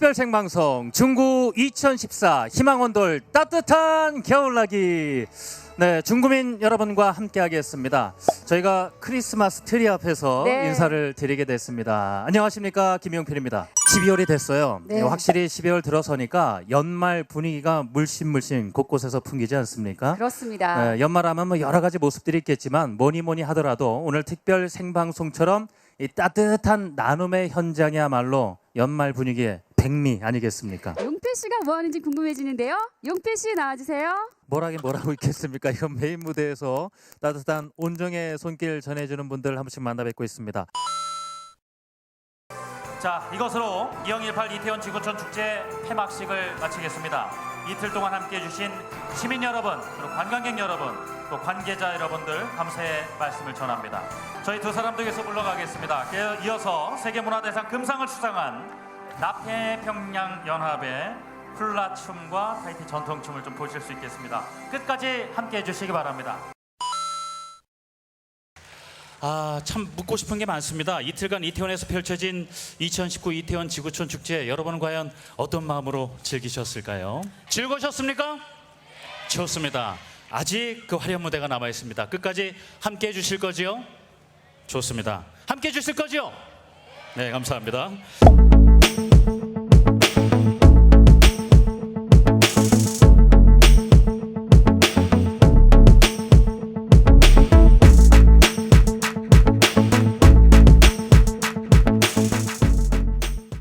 특별 생방송 중구 2014 희망원돌 따뜻한 겨울나기 네 중구민 여러분과 함께하겠습니다. 저희가 크리스마스 트리 앞에서 네. 인사를 드리게 됐습니다. 안녕하십니까 김용필입니다. 12월이 됐어요. 네. 확실히 12월 들어서니까 연말 분위기가 물씬물씬 곳곳에서 풍기지 않습니까? 그렇습니다. 네, 연말하면 뭐 여러 가지 모습들이 있겠지만 뭐니 뭐니 하더라도 오늘 특별 생방송처럼 이 따뜻한 나눔의 현장이야말로 연말 분위기의 백미 아니겠습니까? 용필 씨가 뭐 하는지 궁금해지는데요. 용필 씨 나와주세요. 뭐라긴 뭐라고 있겠습니까? 이건 메인 무대에서 따뜻한 온정의 손길 전해주는 분들 한 분씩 만나 뵙고 있습니다. 자 이것으로 2018 이태원 지구촌 축제 폐막식을 마치겠습니다. 이틀 동안 함께해 주신 시민 여러분 그리고 관광객 여러분 또 관계자 여러분들 감사의 말씀을 전합니다. 저희 두 사람 덕에서 물러가겠습니다. 그 이어서 세계문화대상 금상을 수상한 남해평양 연합의 훌라춤과 타이티 전통춤을 좀 보실 수 있겠습니다. 끝까지 함께 해 주시기 바랍니다. 아, 참 묻고 싶은 게 많습니다. 이틀간 이태원에서 펼쳐진 2019 이태원 지구촌 축제 여러분은 과연 어떤 마음으로 즐기셨을까요? 즐거우셨습니까? 좋습니다. 아직 그 화려한 무대가 남아 있습니다. 끝까지 함께 해 주실 거지요? 좋습니다. 함께 해 주실 거지요? 네, 감사합니다.